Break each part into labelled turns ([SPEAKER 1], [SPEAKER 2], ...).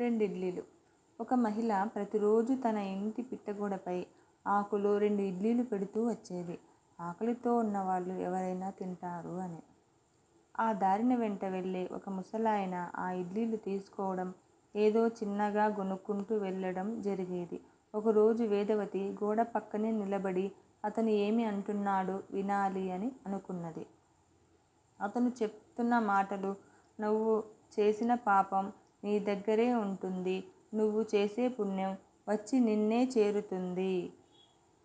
[SPEAKER 1] రెండు ఇడ్లీలు. ఒక మహిళ ప్రతిరోజు తన ఇంటి పిట్టగోడపై ఆకులో రెండు ఇడ్లీలు పెడుతూ వచ్చేది. ఆకలితో ఉన్నవాళ్ళు ఎవరైనా తింటారు అని. ఆ దారిన వెంట వెళ్ళే ఒక ముసలాయన ఆ ఇడ్లీలు తీసుకోవడం ఏదో చిన్నగా గొనుక్కుంటూ వెళ్ళడం జరిగేది. ఒకరోజు వేదవతి గోడ పక్కనే నిలబడి అతను ఏమి అంటున్నాడో వినాలి అని అనుకున్నది. అతను చెప్తున్న మాటలు నువ్వు చేసిన పాపం నీ దగ్గరే ఉంటుంది. నువ్వు చేసే పుణ్యం వచ్చి నిన్నే చేరుతుంది.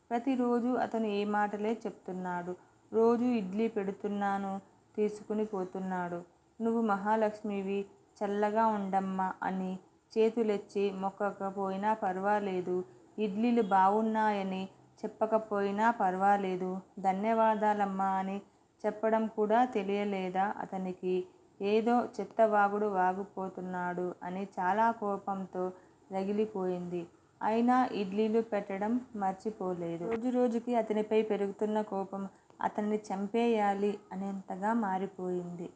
[SPEAKER 1] ప్రతిరోజు అతను ఏ మాటలే చెప్తున్నాడు. రోజు ఇడ్లీ పెడుతున్నాను తీసుకుని పోతున్నాడు. నువ్వు మహాలక్ష్మివి చల్లగా ఉండమ్మా అని చేతులెచ్చి మొక్కకపోయినా పర్వాలేదు. ఇడ్లీలు బాగున్నాయని చెప్పకపోయినా పర్వాలేదు. ధన్యవాదాలమ్మా అని చెప్పడం కూడా తెలియలేదా అతనికి? ఏదో చెత్తవాగుడు వాగిపోతున్నాడు అని చాలా కోపంతో రగిలిపోయింది. అయినా ఇడ్లీలు పెట్టడం మర్చిపోలేదు. రోజు రోజుకి అతనిపై పెరుగుతున్న కోపం అతన్ని చంపేయాలి అనేంతగా మారిపోయింది.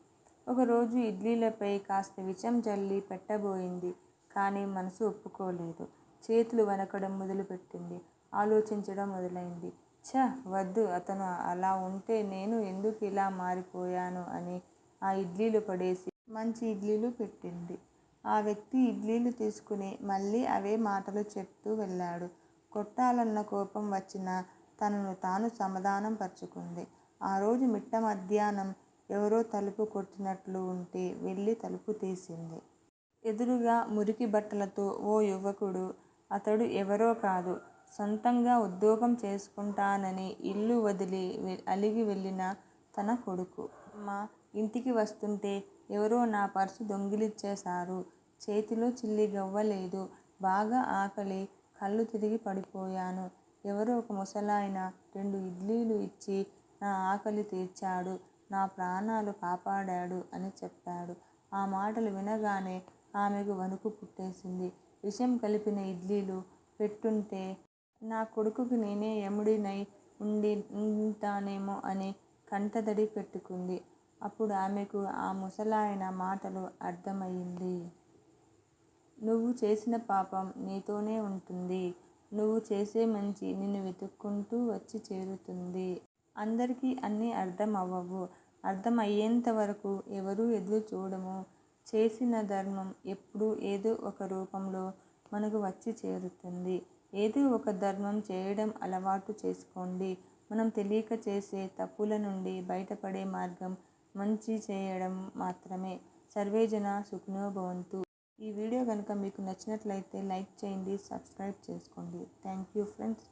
[SPEAKER 1] ఒకరోజు ఇడ్లీలపై కాస్త విషం జల్లి పెట్టబోయింది కానీ మనసు ఒప్పుకోలేదు. చేతులు వనకడం మొదలుపెట్టింది. ఆలోచించడం మొదలైంది. ఛ! వద్దు అతను అలా ఉంటే నేను ఎందుకు ఇలా మారిపోయాను అని ఆ ఇడ్లీలు పడేసి మంచి ఇడ్లీలు పెట్టింది. ఆ వ్యక్తి ఇడ్లీలు తీసుకుని మళ్ళీ అవే మాటలు చెప్తూ వెళ్ళాడు. కొట్టాలన్న కోపం వచ్చినా తనను తాను సమాధానం పరుచుకుంది. ఆ రోజు మిట్ట మధ్యాహ్నం ఎవరో తలుపు కొట్టినట్లు ఉంటే వెళ్ళి తలుపు తీసింది. ఎదురుగా మురికి బట్టలతో ఓ యువకుడు అతడు ఎవరో కాదు సొంతంగా ఉద్యోగం చేసుకుంటానని ఇల్లు వదిలి అలిగి వెళ్ళిన తన కొడుకు. మా ఇంటికి వస్తుంటే ఎవరో నా పర్సు దొంగిలించేశారు చేతిలో చిల్లి గవ్వలేదు. బాగా ఆకలి. కళ్ళు తిరిగి పడిపోయాను. ఎవరో ఒక ముసలాయన రెండు ఇడ్లీలు ఇచ్చి నా ఆకలి తీర్చాడు. నా ప్రాణాలు కాపాడాడు అని చెప్పాడు. ఆ మాటలు వినగానే ఆమెకు వణుకు పుట్టేసింది. విషం కలిపిన ఇడ్లీలు పెట్టుంటే నా కొడుకుకి నేనే యముడినై ఉండి ఉంటానేమో అని కంటదడి పెట్టుకుంది. అప్పుడు ఆమెకు ఆ ముసలాయన మాటలు అర్థమయ్యింది. నువ్వు చేసిన పాపం నీతోనే ఉంటుంది. నువ్వు చేసే మంచి నిన్ను వెతుక్కుంటూ వచ్చి చేరుతుంది. అందరికీ అన్నీ అర్థం అవ్వవు అర్థం వరకు ఎవరూ ఎదురు చూడము. చేసిన ధర్మం ఎప్పుడూ ఏదో ఒక రూపంలో మనకు వచ్చి చేరుతుంది. ఏదో ఒక ధర్మం చేయడం అలవాటు చేసుకోండి. మనం తెలియక చేసే తప్పుల నుండి బయటపడే మార్గం మంచి చేయడం మాత్రమే. సర్వేజన సుఖినో భవంతు. ఈ వీడియో కనుక మీకు నచ్చినట్లయితే లైక్ చేయండి సబ్స్క్రైబ్ చేసుకోండి. Thank you friends.